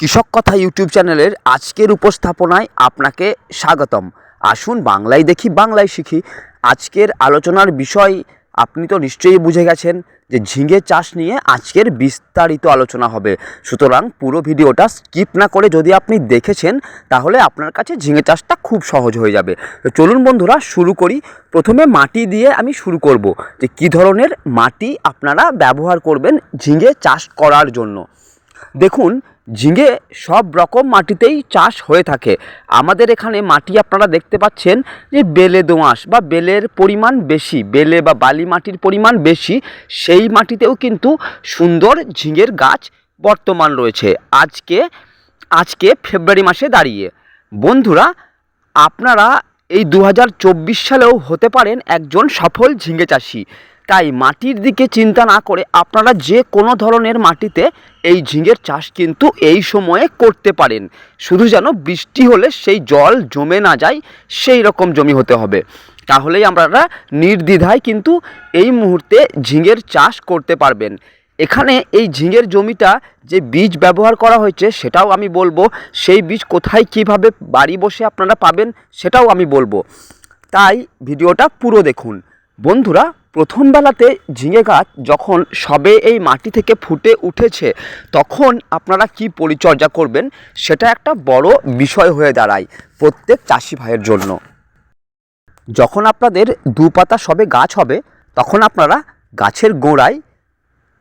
কৃষক কথা ইউটিউব চ্যানেলের আজকের উপস্থাপনায় আপনাকে স্বাগতম। আসুন বাংলায় দেখি, বাংলায় শিখি। আজকের আলোচনার বিষয়, আপনি তো নিশ্চয়ই বুঝে গেছেন যে ঝিঙে চাষ নিয়ে আজকের বিস্তারিত আলোচনা হবে। সুতরাং পুরো ভিডিওটা স্কিপ না করে যদি আপনি দেখেছেন, তাহলে আপনার কাছে ঝিঙে চাষটা খুব সহজ হয়ে যাবে। তো চলুন বন্ধুরা, শুরু করি। প্রথমে মাটি দিয়ে আমি শুরু করব যে কী ধরনের মাটি আপনারা ব্যবহার করবেন ঝিঙে চাষ করার জন্য। দেখুন ঝিঙে সব রকম মাটিতেই চাষ হয়ে থাকে। আমাদের এখানে মাটি আপনারা দেখতে পাচ্ছেন যে বেলে দোআঁশ বা বেলের পরিমাণ বেশি, বেলে বা বালি মাটির পরিমাণ বেশি, সেই মাটিতেও কিন্তু সুন্দর ঝিঙের গাছ বর্তমান রয়েছে। আজকে আজকে ফেব্রুয়ারি মাসে দাঁড়িয়ে। বন্ধুরা, আপনারা এই দু হাজার চব্বিশ সালেও হতে পারেন একজন সফল ঝিঙে চাষি। তাই মাটির দিকে চিন্তা না করে আপনারা যে কোনো ধরনের মাটিতে এই ঝিঙের চাষ কিন্তু এই সময়ে করতে পারেন। শুধু যেন বৃষ্টি হলে সেই জল জমে না যায়, সেই রকম জমি হতে হবে। তাহলেই আপনারা নির্দ্বিধায় কিন্তু এই মুহূর্তে ঝিঙের চাষ করতে পারবেন। এখানে এই ঝিঙের জমিটা যে বীজ ব্যবহার করা হয়েছে সেটাও আমি বলব, সেই বীজ কোথায় কীভাবে বাড়ি বসে আপনারা পাবেন সেটাও আমি বলব। তাই ভিডিওটা পুরো দেখুন। বন্ধুরা, প্রথম বেলাতে ঝিঙে গাছ যখন সবে এই মাটি থেকে ফুটে উঠেছে, তখন আপনারা কি পরিচর্যা করবেন সেটা একটা বড় বিষয় হয়ে দাঁড়ায় প্রত্যেক চাষি ভাইয়ের জন্য। যখন আপনাদের দু পাতা সবে গাছ হবে, তখন আপনারা গাছের গোড়ায়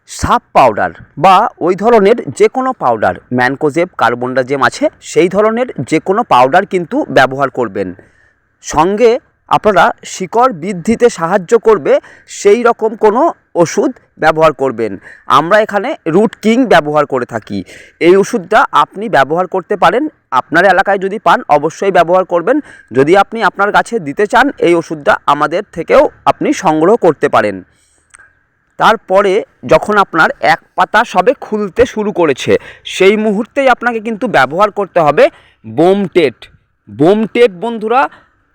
সাপ পাউডার বা ওই ধরনের যে কোনো পাউডার, ম্যানকোজেব, কার্বনডাজেম আছে, সেই ধরনের যে কোনো পাউডার কিন্তু ব্যবহার করবেন। সঙ্গে আপনারা শিকড় বৃদ্ধিতে সাহায্য করবে, সেই রকম কোনো ওষুধ ব্যবহার করবেন। আমরা এখানে রুট কিং ব্যবহার করে থাকি। এই ওষুধটা আপনি ব্যবহার করতে পারেন। আপনার এলাকায় যদি পান, অবশ্যই ব্যবহার করবেন। যদি আপনি আপনার গাছে দিতে চান, এই ওষুধটা আমাদের থেকেও আপনি সংগ্রহ করতে পারেন। তারপরে যখন আপনার এক পাতা সবে খুলতে শুরু করেছে, সেই মুহূর্তেই আপনাকে কিন্তু ব্যবহার করতে হবে বোম টেট। বোম টেট বন্ধুরা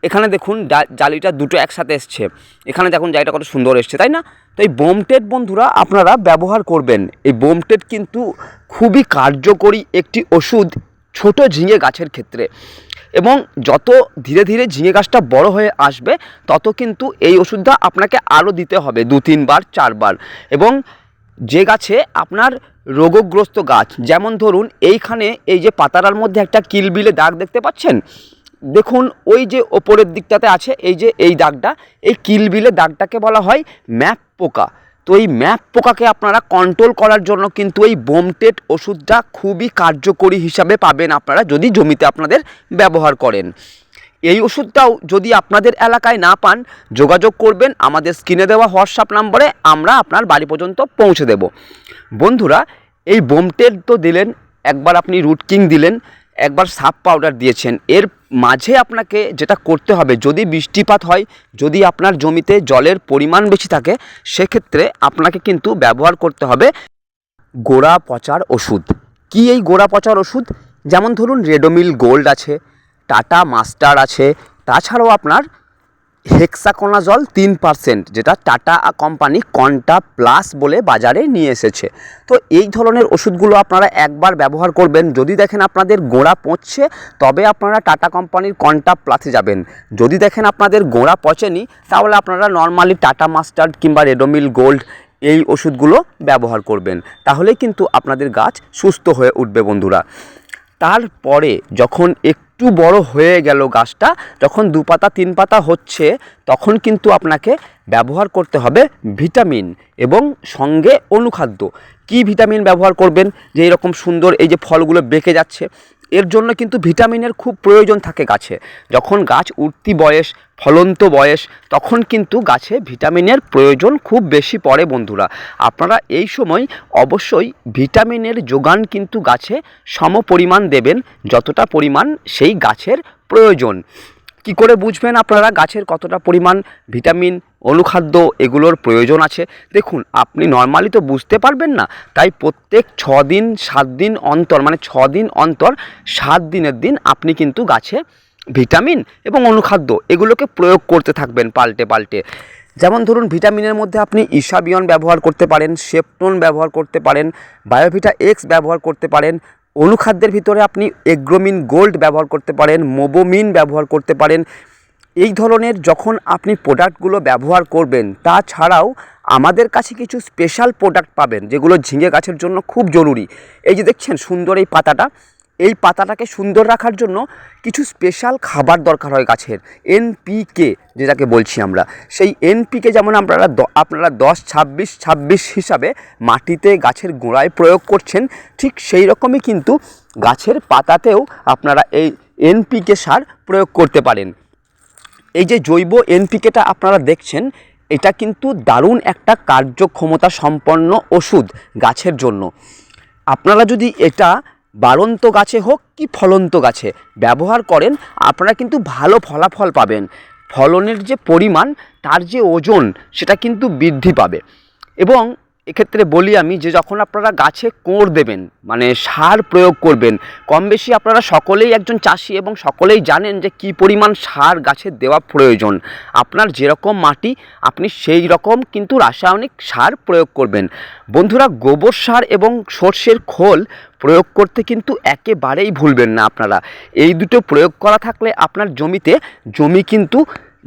এখানে দেখুন জালিটা দুটো একসাথে এসছে। এখানে দেখুন জালিটা কত সুন্দর এসছে, তাই না? তো এই বোম টেট বন্ধুরা, আপনারা ব্যবহার করবেন। এই বোম টেট কিন্তু খুবই কার্যকরী একটি ওষুধ ছোট ঝিঙে গাছের ক্ষেত্রে। এবং যত ধীরে ধীরে ঝিঙে গাছটা বড় হয়ে আসবে, তত কিন্তু এই ওষুধটা আপনাকে আরও দিতে হবে দু, তিনবার, চারবার। এবং যে গাছে আপনার রোগগ্রস্ত গাছ, যেমন ধরুন এইখানে এই যে পাতারার মধ্যে একটা কিলবিলে দাগ দেখতে পাচ্ছেন? দেখুন, ওই যে ওপরের দিকটাতে আছে, এই যে এই দাগটা, এই কিলবিলে দাগটাকে বলা হয় ম্যাপ পোকা। তো এই ম্যাপ পোকাকে আপনারা কন্ট্রোল করার জন্য কিন্তু এই বোমটেট ওষুধটা খুবই কার্যকরী হিসাবে পাবেন আপনারা যদি জমিতে আপনাদের ব্যবহার করেন। এই ওষুধটাও যদি আপনাদের এলাকায় না পান, যোগাযোগ করবেন, আমাদের স্ক্রিনে দেওয়া হোয়াটসঅ্যাপ নম্বরে আমরা আপনার বাড়ি পর্যন্ত পৌঁছে দেব। বন্ধুরা, এই বোমটেল তো দিলেন, একবার আপনি রুট কিং দিলেন একবার সাপ পাউডার দিয়েছেন। এর মাঝে আপনাকে যেটা করতে হবে, যদি বৃষ্টিপাত হয়, যদি আপনার জমিতে জলের পরিমাণ বেশি থাকে, সেক্ষেত্রে আপনাকে কিন্তু ব্যবহার করতে হবে গোড়া পচার ওষুধ। কি এই গোড়া পচার ওষুধ? যেমন ধরুন রেডোমিল গোল্ড আছে, টাটা মাস্টার আছে, তাছাড়াও আপনার হেক্সাকোনাজল তিন পার্সেন্ট যেটা টাটা কোম্পানি কন্টা প্লাস বলে বাজারে নিয়ে এসেছে। তো এই ধরনের ওষুধগুলো আপনারা একবার ব্যবহার করবেন। যদি দেখেন আপনাদের গোড়া পচছে, তবে আপনারা টাটা কোম্পানির কন্টা প্লাসে যাবেন। যদি দেখেন আপনাদের গোড়া পচেনি, তাহলে আপনারা নর্মালি টাটা মাস্টার্ড কিংবা রেডোমিল গোল্ড এই ওষুধগুলো ব্যবহার করবেন। তাহলেই কিন্তু আপনাদের গাছ সুস্থ হয়ে উঠবে বন্ধুরা। তারপরে যখন একটু বড় হয়ে গেল গাছটা, যখন দু পাতা, তিন পাতা হচ্ছে, তখন কিন্তু আপনাকে ব্যবহার করতে হবে ভিটামিন এবং সঙ্গে অনুখাদ্য। কি ভিটামিন ব্যবহার করবেন? যে এরকম সুন্দর এই যে ফলগুলো বেঁকে যাচ্ছে এর জন্য কিন্তু ভিটামিনের খুব প্রয়োজন থাকে গাছে। যখন গাছ উঠতি বয়স, ফলন্ত বয়স, তখন কিন্তু গাছে ভিটামিনের প্রয়োজন খুব বেশি পড়ে বন্ধুরা। আপনারা এই সময় অবশ্যই ভিটামিনের যোগান কিন্তু গাছে সম পরিমাণ দেবেন, যতটা পরিমাণ সেই গাছের প্রয়োজন। কি করে বুঝবেন আপনারা? গাছের কতটা পরিমাণ ভিটামিন, অনুখাদ্য এগুলোর প্রয়োজন আছে? দেখুন, আপনি নর্মালি তো বুঝতে পারবেন না। তাই প্রত্যেক ছ দিন সাত দিন অন্তর মানে ছ দিন অন্তর সাত দিনের দিন আপনি কিন্তু গাছে ভিটামিন এবং অনুখাদ্য এগুলোকে প্রয়োগ করতে থাকবেন পাল্টে পাল্টে। যেমন ধরুন, ভিটামিনের মধ্যে আপনি ইসাবিয়ন ব্যবহার করতে পারেন, সেপটোন ব্যবহার করতে পারেন, বায়োভিটা এক্স ব্যবহার করতে পারেন অনুখাদ্যের ভিতরে আপনি এগ্রোমিন গোল্ড ব্যবহার করতে পারেন, মোবোমিন ব্যবহার করতে পারেন। এই ধরনের যখন আপনি প্রোডাক্টগুলো ব্যবহার করবেন, তাছাড়াও আমাদের কাছে কিছু স্পেশাল প্রোডাক্ট পাবেন, যেগুলো ঝিঙে গাছের জন্য খুব জরুরি। এই যে দেখছেন সুন্দর এই পাতাটা এই পাতাটাকে সুন্দর রাখার জন্য কিছু স্পেশাল খাবার দরকার হয় গাছের এনপিকে যেটাকে বলছি আমরা। সেই এনপিকে যেমন আপনারা আপনারা দশ, ছাব্বিশ ছাব্বিশ হিসাবে মাটিতে গাছের গোড়ায় প্রয়োগ করছেন, ঠিক সেই রকমই কিন্তু গাছের পাতাতেও আপনারা এই এনপিকে সার প্রয়োগ করতে পারেন। এই যে জৈব এনপিকেটা আপনারা দেখছেন, এটা কিন্তু দারুণ একটা কার্যক্ষমতা সম্পন্ন ওষুধ গাছের জন্য। আপনারা যদি এটা বাড়ন্ত গাছে হোক কি ফলন্ত গাছে ব্যবহার করেন, আপনারা কিন্তু ভালো ফলাফল পাবেন। ফলনের যে পরিমাণ, তার যে ওজন, সেটা কিন্তু বৃদ্ধি পাবে। এবং এক্ষেত্রে বলি আমি যে যখন আপনারা গাছে কোঁড় দেবেন মানে সার প্রয়োগ করবেন কম বেশি আপনারা সকলেই একজন চাষি এবং সকলেই জানেন যে কী পরিমাণ সার গাছে দেওয়া প্রয়োজন। আপনার যেরকম মাটি, আপনি সেই রকম কিন্তু রাসায়নিক সার প্রয়োগ করবেন। বন্ধুরা, গোবর সার এবং সর্ষের খোল প্রয়োগ করতে কিন্তু একেবারেই ভুলবেন না আপনারা। এই দুটো প্রয়োগ করা থাকলে আপনার জমিতে, জমি কিন্তু,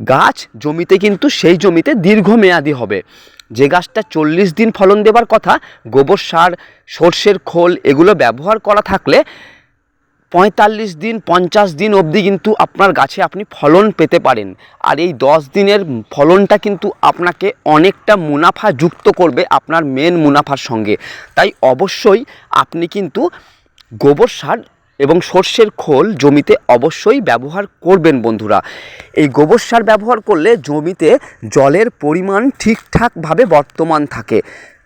গাছ জমিতে কিন্তু সেই জমিতে দীর্ঘমেয়াদী হবে। যে গাছটা চল্লিশ দিন ফলন দেবার কথা, গোবর সার, সর্ষের খোল, এগুলো ব্যবহার করা থাকলে পঁয়তাল্লিশ দিন, পঞ্চাশ দিন অবধি কিন্তু আপনার গাছে আপনি ফলন পেতে পারেন। আর এই দশ দিনের ফলনটা কিন্তু আপনাকে অনেকটা মুনাফা যুক্ত করবে আপনার মেন মুনাফার সঙ্গে। তাই অবশ্যই আপনি কিন্তু গোবর সার এবং সর্ষের খোল জমিতে অবশ্যই ব্যবহার করবেন বন্ধুরা। এই গোবর সার ব্যবহার করলে জমিতে জলের পরিমাণ ঠিকঠাকভাবে বর্তমান থাকে।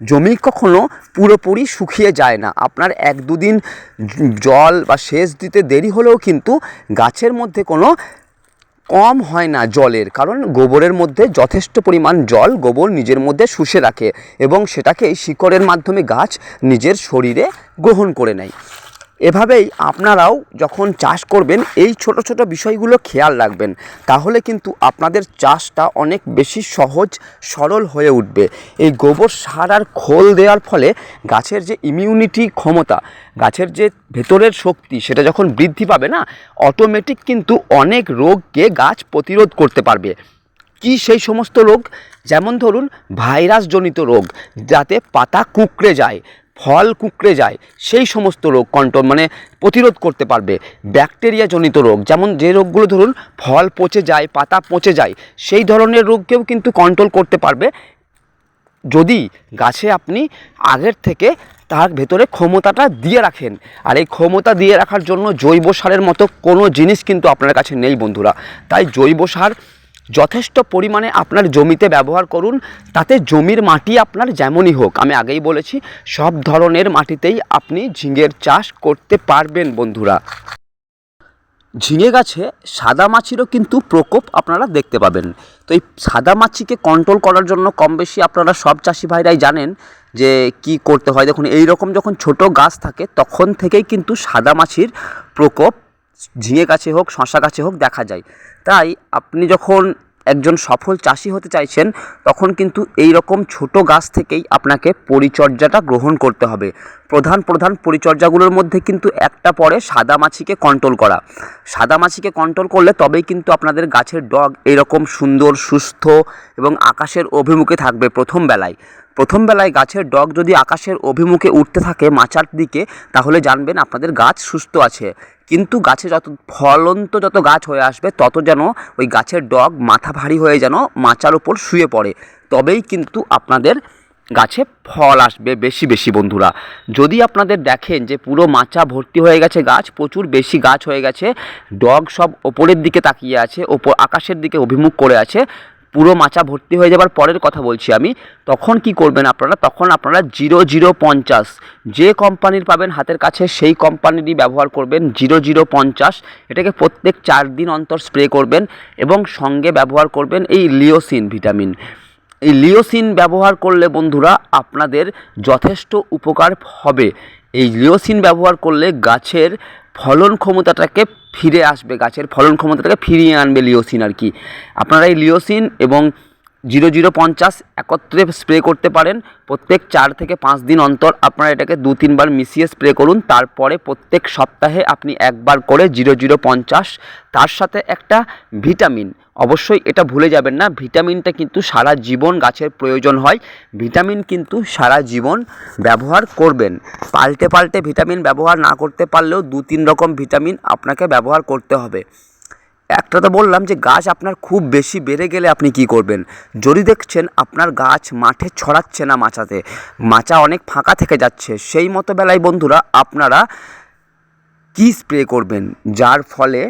জমি কখনো পুরোপুরি শুকিয়ে যায় না। আপনার এক দুদিন জল বা সেচ দিতে দেরি হলেও কিন্তু গাছের মধ্যে কোনো কম হয় না জলের, কারণ গোবরের মধ্যে যথেষ্ট পরিমাণ জল গোবর নিজের মধ্যে শুষে রাখে এবং সেটাকেই শিকড়ের মাধ্যমে গাছ নিজের শরীরে গ্রহণ করে নেয়। এভাবেই আপনারাও যখন চাষ করবেন, এই ছোট ছোট বিষয়গুলো খেয়াল রাখবেন। তাহলে কিন্তু আপনাদের চাষটা অনেক বেশি সহজ, সরল হয়ে উঠবে। এই গোবর সার আর খোল দেওয়ার ফলে গাছের যে ইমিউনিটি ক্ষমতা, গাছের যে ভেতরের শক্তি, সেটা যখন বৃদ্ধি পাবে না অটোমেটিক কিন্তু অনেক রোগকে গাছ প্রতিরোধ করতে পারবে। কি সেই সমস্ত রোগ? যেমন ধরুন, ভাইরাসজনিত রোগ, যাতে পাতা কুঁকড়ে যায়। ফল কুঁকড়ে যায়, সেই সমস্ত রোগ কন্ট্রোল মানে প্রতিরোধ করতে পারবে। ব্যাকটেরিয়া জনিত রোগ, যেমন যে রোগগুলো ধরুন, ফল পচে যায়, পাতা পচে যায়, সেই ধরনের রোগকেও কিন্তু কন্ট্রোল করতে পারবে। যদি গাছে আপনি আগের থেকে তার ভেতরে ক্ষমতাটা দিয়ে রাখেন, আর এই ক্ষমতা দিয়ে রাখার জন্য জৈব সারের মতো কোনো জিনিস কিন্তু আপনার কাছে নেই বন্ধুরা। তাই জৈব সার যথেষ্ট পরিমাণে আপনার জমিতে ব্যবহার করুন, তাতে জমির মাটি আপনার যেমনই হোক। আমি আগেই বলেছি, সব ধরনের মাটিতেই আপনি ঝিঙের চাষ করতে পারবেন বন্ধুরা। ঝিঙে গাছে সাদা মাছিরও কিন্তু প্রকোপ আপনারা দেখতে পাবেন। তো এই সাদা মাছিকে কন্ট্রোল করার জন্য কম বেশি আপনারা সব চাষি ভাইরাই জানেন যে কি করতে হয়। দেখুন, এই রকম যখন ছোট গাছ থাকে, তখন থেকেই কিন্তু সাদা মাছির প্রকোপ ঝিঙে গাছে হোক শশা গাছে হোক দেখা যায়। তাই আপনি যখন একজন সফল চাষি হতে চাইছেন, তখন কিন্তু এই রকম ছোট গাছ থেকেই আপনাকে পরিচর্যাটা গ্রহণ করতে হবে। প্রধান প্রধান পরিচর্যাগুলোর মধ্যে কিন্তু একটা পরে সাদা মাছিকে কন্ট্রোল করা। সাদা মাছিকে কন্ট্রোল করলে তবেই কিন্তু আপনাদের গাছের ডগ এরকম সুন্দর, সুস্থ এবং আকাশের অভিমুখে থাকবে প্রথম বেলায়। প্রথম বেলায় গাছের ডগ যদি আকাশের অভিমুখে উঠতে থাকে মাচার দিকে, তাহলে জানবেন আপনাদের গাছ সুস্থ আছে। কিন্তু গাছে যত ফলন্ত যত গাছ হয়ে আসবে, তত যেন ওই গাছের ডগ মাথা ভারী হয়ে যেন মাচার উপর শুয়ে পড়ে। তবেই কিন্তু আপনাদের গাছে ফল আসবে বেশি বেশি বন্ধুরা। যদি আপনাদের দেখেন যে পুরো মাচা ভর্তি হয়ে গেছে গাছ, প্রচুর বেশি গাছ হয়ে গেছে, ডগ সব ওপরের দিকে তাকিয়ে আছে, ওপর আকাশের দিকে অভিমুখ করে আছে পুরো মাচা ভর্তি হয়ে যাবার পরের কথা বলছি আমি, তখন কি করবেন আপনারা? তখন আপনারা জিরো জিরো পঞ্চাশ, যে কোম্পানির পাবেন হাতের কাছে সেই কোম্পানিরই ব্যবহার করবেন জিরো জিরো পঞ্চাশ, এটাকে প্রত্যেক চার দিন অন্তর স্প্রে করবেন এবং সঙ্গে ব্যবহার করবেন এই লিওসিন ভিটামিন। এই লিওসিন ব্যবহার করলে বন্ধুরা আপনাদের যথেষ্ট উপকার হবে। এই লিওসিন ব্যবহার করলে গাছের ফলন ক্ষমতাটাকে ফিরে আসবে, গাছের ফলন ক্ষমতাটাকে ফিরিয়ে আনবে লিওসিন আর কি। আপনারা এই লিওসিন এবং জিরো জিরো পঞ্চাশ একত্রে স্প্রে করতে পারেন। প্রত্যেক চার থেকে পাঁচ দিন অন্তর আপনারা এটাকে দু, তিনবার মিশিয়ে স্প্রে করুন। তারপরে প্রত্যেক সপ্তাহে আপনি একবার করে জিরো জিরো পঞ্চাশ। তার সাথে একটা ভিটামিন। অবশ্যই এটা ভুলে যাবেন না, ভিটামিনটা কিন্তু সারা জীবন গাছের প্রয়োজন হয়। ভিটামিন কিন্তু সারা জীবন ব্যবহার করবেন। পাল্টে পাল্টে ভিটামিন ব্যবহার না করতে পারলেও দু, তিন রকম ভিটামিন আপনাকে ব্যবহার করতে হবে। একটা তো বললাম যে গাছ আপনার খুব বেশি বেড়ে গেলে আপনি কি করবেন? যদি দেখছেন আপনার গাছ মাঠে ছড়াচ্ছে না মাচাতে, মাচা অনেক ফাঁকা থেকে যাচ্ছে, সেই মতো বেলায় বন্ধুরা আপনারা কি স্প্রে করবেন? যার ফলে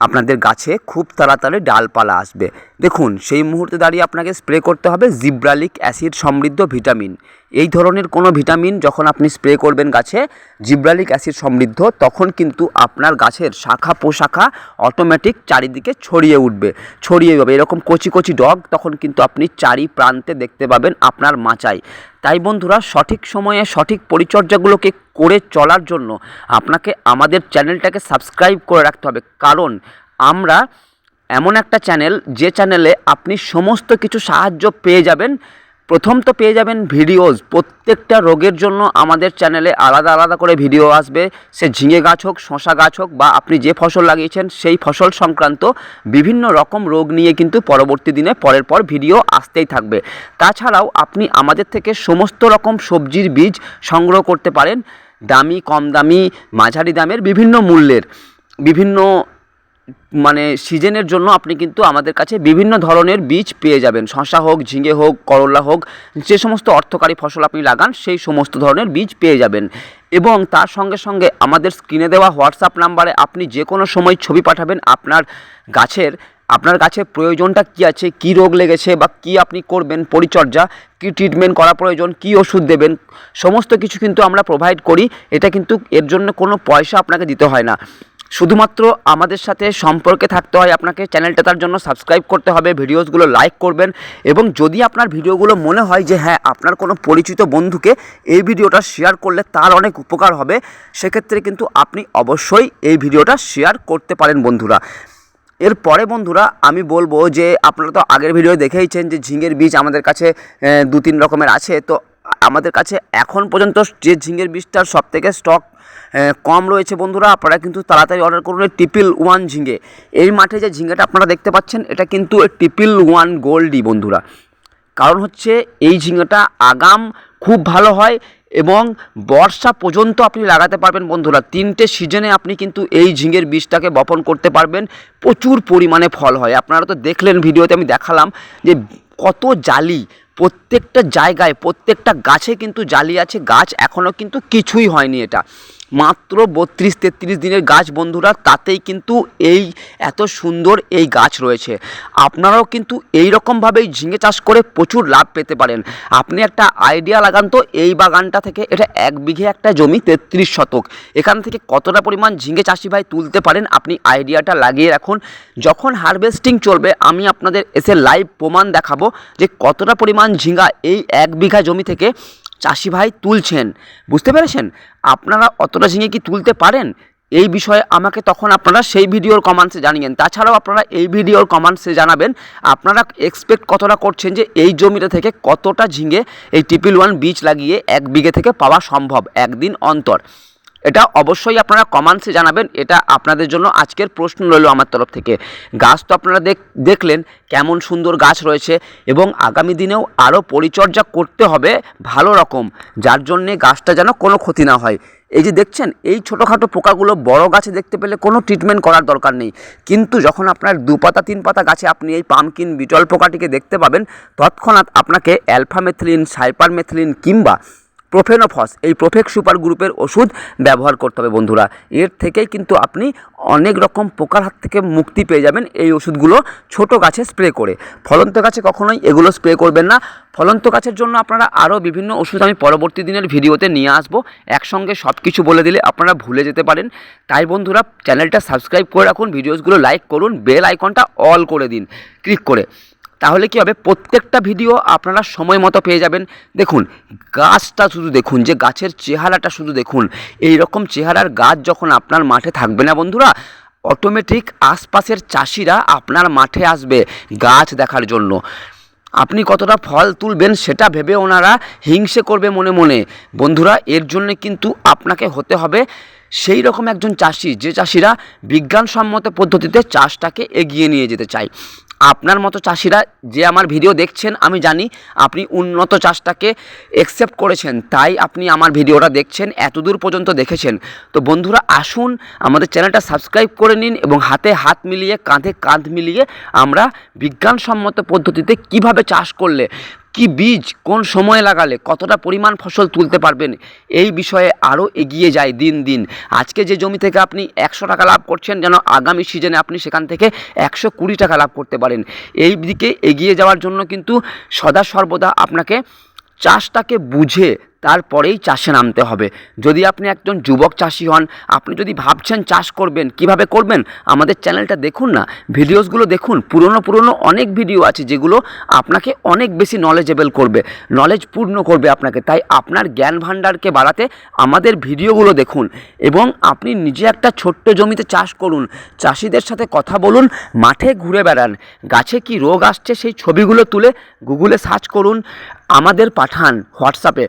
আপনাদের গাছে খুব তাড়াতাড়ি ডালপালা আসবে। দেখুন, সেই মুহূর্তে দাঁড়িয়ে আপনাকে স্প্রে করতে হবে জিব্রালিক অ্যাসিড সমৃদ্ধ ভিটামিন। এই ধরনের কোনো ভিটামিন যখন আপনি স্প্রে করবেন গাছে জিব্রালিক অ্যাসিড সমৃদ্ধ, তখন কিন্তু আপনার গাছের শাখা পোশাখা অটোমেটিক চারিদিকে ছড়িয়ে উঠবে, ছড়িয়ে যাবে। এরকম কচি কচি ডগ তখন কিন্তু আপনি চারি প্রান্তে দেখতে পাবেন আপনার মাচায়। তাই বন্ধুরা, সঠিক সময়ে সঠিক পরিচর্যাগুলোকে করে চলার জন্য আপনাকে আমাদের চ্যানেলটাকে সাবস্ক্রাইব করে রাখতে হবে। কারণ আমরা এমন একটা চ্যানেল, যে চ্যানেলে আপনি সমস্ত কিছু সাহায্য পেয়ে যাবেন। প্রথম তো পেয়ে যাবেন ভিডিওস। প্রত্যেকটা রোগের জন্য আমাদের চ্যানেলে আলাদা আলাদা করে ভিডিও আসবে। সে ঝিঙে গাছ হোক শশা গাছ হোক, বা আপনি যে ফসল লাগিয়েছেন, সেই ফসল সংক্রান্ত বিভিন্ন রকম রোগ নিয়ে কিন্তু পরবর্তী দিনে পরের পর ভিডিও আসতেই থাকবে। তাছাড়াও আপনি আমাদের থেকে সমস্ত রকম সবজির বীজ সংগ্রহ করতে পারেন। দামি, কম দামি, মাঝারি দামের বিভিন্ন মূল্যের, বিভিন্ন মানে সিজনের জন্য আপনি কিন্তু আমাদের কাছে বিভিন্ন ধরনের বীজ পেয়ে যাবেন। শশা হোক, ঝিঙে হোক, করলা হোক, যে সমস্ত অর্থকারী ফসল আপনি লাগান, সেই সমস্ত ধরনের বীজ পেয়ে যাবেন। এবং তার সঙ্গে সঙ্গে আমাদের স্ক্রিনে দেওয়া হোয়াটসঅ্যাপ নাম্বারে আপনি যে কোনো সময় ছবি পাঠাবেন আপনার গাছের আপনার কাছে প্রয়োজনটা কী আছে? কী রোগ লেগেছে বা কী আপনি করবেন? পরিচর্যা, কী ট্রিটমেন্ট করা প্রয়োজন? কী ওষুধ দেবেন? সমস্ত কিছু কিন্তু আমরা প্রোভাইড করি। এটা কিন্তু এর জন্য কোনো পয়সা আপনাকে দিতে হয় না। শুধুমাত্র আমাদের সাথে সম্পর্কে থাকতে হয়। আপনাকে চ্যানেলটা তার জন্য সাবস্ক্রাইব করতে হবে। ভিডিওসগুলো লাইক করবেন। এবং যদি আপনার ভিডিওগুলো মনে হয় যে হ্যাঁ আপনার কোনো পরিচিত বন্ধুকে এই ভিডিওটা শেয়ার করলে তার অনেক উপকার হবে, সেক্ষেত্রে কিন্তু আপনি অবশ্যই এই ভিডিওটা শেয়ার করতে পারেন বন্ধুরা। এরপরে বন্ধুরা আমি বলব যে আপনারা তো আগের ভিডিও দেখেইছেন যে ঝিঙের বীজ আমাদের কাছে দু তিন রকমের আছে। তো আমাদের কাছে এখন পর্যন্ত যে ঝিঙের বীজটার সব থেকে স্টক কম রয়েছে বন্ধুরা, আপনারা কিন্তু তাড়াতাড়ি অর্ডার করুন, এই ট্রিপল ওয়ান ঝিঙে। এই মাঠে যে ঝিঙেটা আপনারা দেখতে পাচ্ছেন, এটা কিন্তু ট্রিপল ওয়ান গোল্ডই বন্ধুরা। কারণ হচ্ছে এই ঝিঙেটা আগাম খুব ভালো হয় এবং বর্ষা পর্যন্ত আপনি লাগাতে পারবেন বন্ধুরা। তিনটে সিজনে আপনি কিন্তু এই ঝিঙের বীজটাকে বপন করতে পারবেন। প্রচুর পরিমাণে ফল হয়। আপনারা তো দেখলেন ভিডিওতে, আমি দেখালাম যে কত জালি, প্রত্যেকটা জায়গায়, প্রত্যেকটা গাছে কিন্তু জালি আছে। গাছ এখনও কিন্তু কিছুই হয়নি এটা। মাত্র বত্রিশ, তেত্রিশ দিনের গাছ বন্ধুরা, তাতেই কিন্তু এই এত সুন্দর এই গাছ রয়েছে। আপনারাও কিন্তু এই রকমভাবেই ঝিঙে চাষ করে প্রচুর লাভ পেতে পারেন। আপনি একটা আইডিয়া লাগান তো, এই বাগানটা থেকে এটা এক বিঘে একটা জমি তেত্রিশ শতক। এখান থেকে কতটা পরিমাণ ঝিঙে চাষি ভাই তুলতে পারেন? আপনি আইডিয়াটা লাগিয়ে রাখুন। যখন হারভেস্টিং চলবে, আমি আপনাদের এসে লাইভ প্রমাণ দেখাবো যে কতটা পরিমাণ ঝিঙ্গা এই এক বিঘা জমি থেকে চাষি ভাই তুলছেন। বুঝতে পেরেছেন? আপনারা অতটা ঝিঙে কি তুলতে পারেন? এই বিষয়ে আমাকে তখন আপনারা সেই ভিডিওর কমান্সে জানিয়েন। তাছাড়াও আপনারা এই ভিডিওর কমান্সে জানাবেন, আপনারা এক্সপেক্ট কতটা করছেন যে এই জমিটা থেকে কতটা ঝিঙে এই টিপিল ওয়ান বীজ লাগিয়ে এক বিঘে থেকে পাওয়া সম্ভব একদিন অন্তর। এটা অবশ্যই আপনারা কমান্সে জানাবেন। এটা আপনাদের জন্য আজকের প্রশ্ন রইল আমার তরফ থেকে। গাছ তো আপনারা দেখ, দেখলেন কেমন সুন্দর গাছ রয়েছে এবং আগামী দিনেও আরও পরিচর্যা করতে হবে ভালো রকম, যার জন্যে গাছটা যেন কোনো ক্ষতি না হয়। এই যে দেখছেন, এই ছোটোখাটো পোকাগুলো বড় গাছে দেখতে পেলে কোনো ট্রিটমেন্ট করার দরকার নেই। কিন্তু যখন আপনার দু পাতা, তিন পাতা গাছে আপনি এই পামকিন বিটল পোকাটিকে দেখতে পাবেন, তৎক্ষণাৎ আপনাকে অ্যালফামেথিলিন সাইপারমেথিলিন কিংবা প্রোফেনোফস, এই প্রোফেক সুপার গ্রুপের ওষুধ ব্যবহার করতে হবে বন্ধুরা। এর থেকেই কিন্তু আপনি অনেক রকম পোকার হাত থেকে মুক্তি পেয়ে যাবেন এই ওষুধগুলো ছোট গাছে স্প্রে করে। ফলন্ত গাছে কখনোই এগুলো স্প্রে করবেন না। ফলন্ত গাছের জন্য আপনারা আরও বিভিন্ন ওষুধ আমি পরবর্তী দিনের ভিডিওতে নিয়ে আসব। একসঙ্গে সব কিছু বলে দিলে আপনারা ভুলে যেতে পারেন। তাই বন্ধুরা, চ্যানেলটা সাবস্ক্রাইব করে রাখুন, ভিডিওসগুলো লাইক করুন, বেল আইকনটা অল করে দিন, ক্লিক করে। তাহলে কি হবে? প্রত্যেকটা ভিডিও আপনারা সময় মতো পেয়ে যাবেন। দেখুন, গাছটা শুধু দেখুন, যে গাছের চেহারাটা শুধু দেখুন। এই রকম চেহারার গাছ যখন আপনার মাঠে থাকবে না বন্ধুরা অটোমেটিক আশপাশের চাষিরা আপনার মাঠে আসবে গাছ দেখার জন্য। আপনি কতটা ফল তুলবেন সেটা ভেবে ওনারা হিংসে করবে মনে মনে। বন্ধুরা, এর জন্য কিন্তু আপনাকে হতে হবে সেই রকম একজন চাষি, যে চাষিরা বিজ্ঞানসম্মত পদ্ধতিতে চাষটাকে এগিয়ে নিয়ে যেতে চায়। আপনার মতো চাষিরা যে আমার ভিডিও দেখছেন, আমি জানি আপনি উন্নত চাষটাকে একসেপ্ট করেছেন, তাই আপনি আমার ভিডিওটা দেখছেন, এতদূর পর্যন্ত দেখেছেন। তো বন্ধুরা, আসুন, আমাদের চ্যানেলটা সাবস্ক্রাইব করে নিন এবং হাতে হাত মিলিয়ে, কাঁধে কাঁধ মিলিয়ে আমরা বিজ্ঞানসম্মত পদ্ধতিতে কীভাবে চাষ করলে কি বীজ কোন সময়ে লাগালে কতটা পরিমাণ ফসল তুলতে পারবেন? এই বিষয়ে আরও এগিয়ে যায় দিন দিন। আজকে যে জমি থেকে আপনি একশো টাকা লাভ করছেন, যেন আগামী সিজনে আপনি সেখান থেকে একশো কুড়ি টাকা লাভ করতে পারেন। এই দিকে এগিয়ে যাওয়ার জন্য কিন্তু সদা সর্বদা আপনাকে চাষটাকে বুঝে তারপরেই চাষে নামতে হবে। যদি আপনি একজন যুবক চাষি হন, আপনি যদি ভাবছেন চাষ করবেন, কীভাবে করবেন, আমাদের চ্যানেলটা দেখুন না। ভিডিওসগুলো দেখুন, পুরনো পুরনো অনেক ভিডিও আছে যেগুলো আপনাকে অনেক বেশি নলেজেবল করবে নলেজ পূর্ণ করবে আপনাকে। তাই আপনার জ্ঞান ভাণ্ডারকে বাড়াতে আমাদের ভিডিওগুলো দেখুন এবং আপনি নিজে একটা ছোট্ট জমিতে চাষ করুন। চাষিদের সাথে কথা বলুন, মাঠে ঘুরে বেড়ান, গাছে কি রোগ আসছে সেই ছবিগুলো তুলে গুগলে সার্চ করুন, আমাদের পাঠান হোয়াটসঅ্যাপে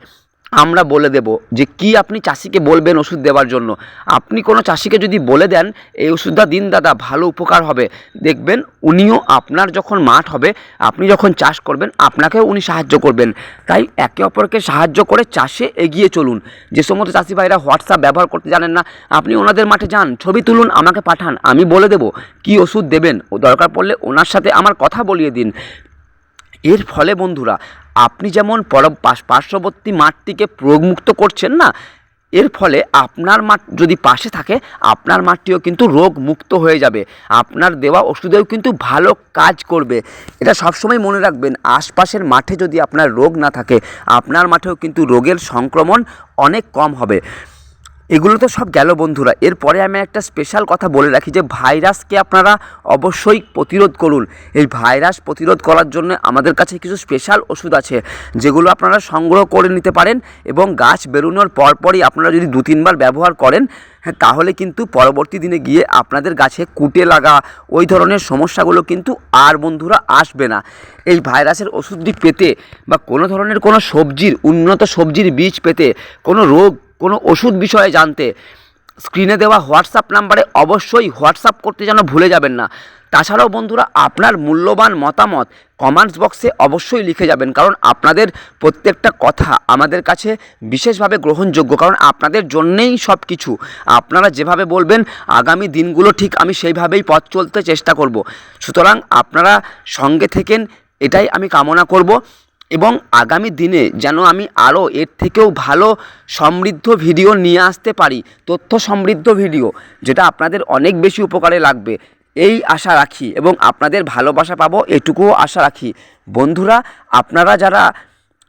আমরা বলে দেব যে কি আপনি চাষিকে বলবেন ওষুধ দেওয়ার জন্য। আপনি কোনো চাষিকে যদি বলে দেন, এই ওষুধটা দিন দাদা, ভালো উপকার হবে। দেখবেন উনিও আপনার যখন মাঠ হবে, আপনি যখন চাষ করবেন, আপনাকেও উনি সাহায্য করবেন। তাই একে অপরকে সাহায্য করে চাষে এগিয়ে চলুন। যে সমস্ত চাষি ভাইরা হোয়াটসঅ্যাপ ব্যবহার করতে জানেন না, আপনি ওনাদের মাঠে যান, ছবি তুলুন, আমাকে পাঠান, আমি বলে দেব কি ওষুধ দেবেন। ও দরকার পড়লে ওনার সাথে আমার কথা বলিয়ে দিন। এর ফলে বন্ধুরা আপনি যেমন পরম পাশ- পার্শ্ববর্তী মাঠটিকে প্রয়োগমুক্ত করছেন না, এর ফলে আপনার মাঠ যদি পাশে থাকে, আপনার মাঠটিও কিন্তু রোগ মুক্ত হয়ে যাবে। আপনার দেওয়া ওষুধেও কিন্তু ভালো কাজ করবে। এটা সবসময় মনে রাখবেন, আশপাশের মাঠে যদি আপনার রোগ না থাকে, আপনার মাঠেও কিন্তু রোগের সংক্রমণ অনেক কম হবে। এগুলো তো সব গেল বন্ধুরা। এরপরে আমি একটা স্পেশাল কথা বলে রাখি যে ভাইরাসকে আপনারা অবশ্যই প্রতিরোধ করুন। এই ভাইরাস প্রতিরোধ করার জন্য আমাদের কাছে কিছু স্পেশাল ওষুধ আছে, যেগুলো আপনারা সংগ্রহ করে নিতে পারেন এবং গাছ বেরোনোর পরপরই আপনারা যদি দু, তিনবার ব্যবহার করেন হ্যাঁ তাহলে কিন্তু পরবর্তী দিনে গিয়ে আপনাদের গাছে কুটে লাগা ওই ধরনের সমস্যাগুলো কিন্তু আর বন্ধুরা আসবে না। এই ভাইরাসের ওষুধটি পেতে বা কোনো ধরনের কোনো সবজির, উন্নত সবজির বীজ পেতে কোনো রোগ কোনো ওষুধ বিষয়ে জানতে স্ক্রিনে দেওয়া হোয়াটসঅ্যাপ নাম্বারে অবশ্যই হোয়াটসঅ্যাপ করতে যেন ভুলে যাবেন না। তাছাড়াও বন্ধুরা, আপনার মূল্যবান মতামত কমেন্টস বক্সে অবশ্যই লিখে যাবেন, কারণ আপনাদের প্রত্যেকটা কথা আমাদের কাছে বিশেষভাবে গ্রহণযোগ্য, কারণ আপনাদের জন্যেই সব কিছু আপনারা যেভাবে বলবেন, আগামী দিনগুলো ঠিক আমি সেইভাবেই পথ চলতে চেষ্টা করব। সুতরাং আপনারা সঙ্গে থেকেন, এটাই আমি কামনা করব। এবং আগামী দিনে যেন আমি আরও এর থেকেও ভালো সমৃদ্ধ ভিডিও নিয়ে আসতে পারি, তথ্য সমৃদ্ধ ভিডিও, যেটা আপনাদের অনেক বেশি উপকারে লাগবে। এই আশা রাখি এবং আপনাদের ভালোবাসা পাবো, এটুকুও আশা রাখি। বন্ধুরা, আপনারা যারা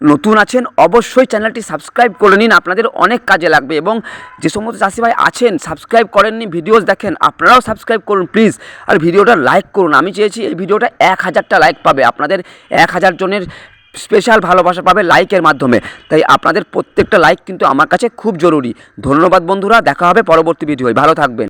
নতুন আছেন, অবশ্যই চ্যানেলটি সাবস্ক্রাইব করে নিন, আপনাদের অনেক কাজে লাগবে এবং যে সমস্ত চাষি ভাই আছেন, সাবস্ক্রাইব করেননি, ভিডিওস দেখেন, আপনারাও সাবস্ক্রাইব করুন, প্লিজ। আর ভিডিওটা লাইক করুন, আমি চেয়েছি এই ভিডিওটা এক হাজারটা লাইক পাবে, আপনাদের এক হাজার জনের স্পেশাল ভালোবাসা পাবে লাইকের মাধ্যমে। তাই আপনাদের প্রত্যেকটা লাইক কিন্তু আমার কাছে খুব জরুরি। ধন্যবাদ বন্ধুরা, দেখা হবে পরবর্তী ভিডিওয় ভালো থাকবেন।